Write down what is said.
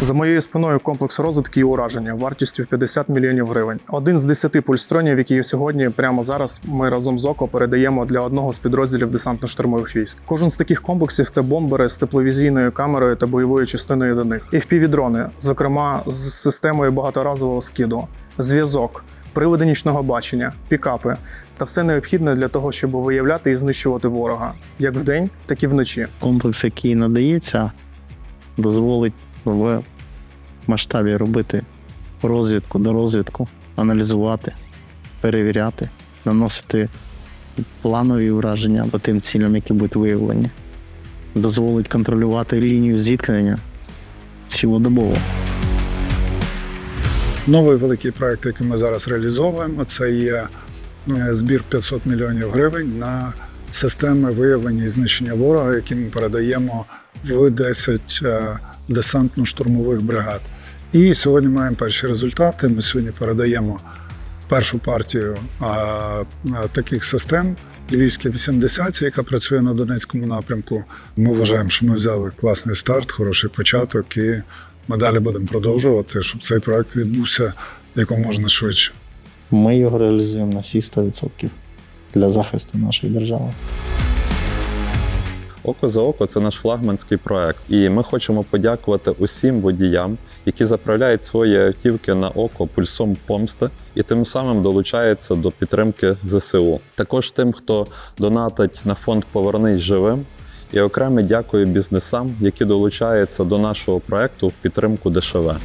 За моєю спиною комплекс розвитки і ураження вартістю в 50 мільйонів гривень. Один з 10 пульстронів, які сьогодні прямо зараз ми разом з ОКО передаємо для одного з підрозділів десантно-штурмових військ. Кожен з таких комплексів це бомбери з тепловізійною камерою та бойовою частиною до них. І впівдрони, зокрема з системою багаторазового скиду, зв'язок, прилади нічного бачення, пікапи та все необхідне для того, щоб виявляти і знищувати ворога як вдень, так і вночі. комплекс, який надається, дозволить в масштабі робити розвідку до розвідку, аналізувати, перевіряти, наносити планові враження по тим цілям, які будуть виявлені. Дозволить контролювати лінію зіткнення цілодобово. Новий великий проект, який ми зараз реалізовуємо, це є е, збір 500 мільйонів гривень на системи виявлення і знищення ворога, які ми передаємо в 10 е, десантно-штурмових бригад. І сьогодні маємо перші результати. Ми сьогодні передаємо першу партію таких систем. Львівська 80, яка працює на Донецькому напрямку. Ми вважаємо, що ми взяли класний старт, хороший початок, і ми далі будемо продовжувати, щоб цей проект відбувся якомога швидше. Ми його реалізуємо на всі 100% для захисту нашої держави. Око за око це наш флагманський проект. І ми хочемо подякувати усім водіям, які заправляють свої автівки на око пульсом помсти і тим самим долучаються до підтримки ЗСУ. Також тим, хто донатить на фонд Повернись живим. І окремо дякую бізнесам, які долучаються до нашого проекту в підтримку ДШВ.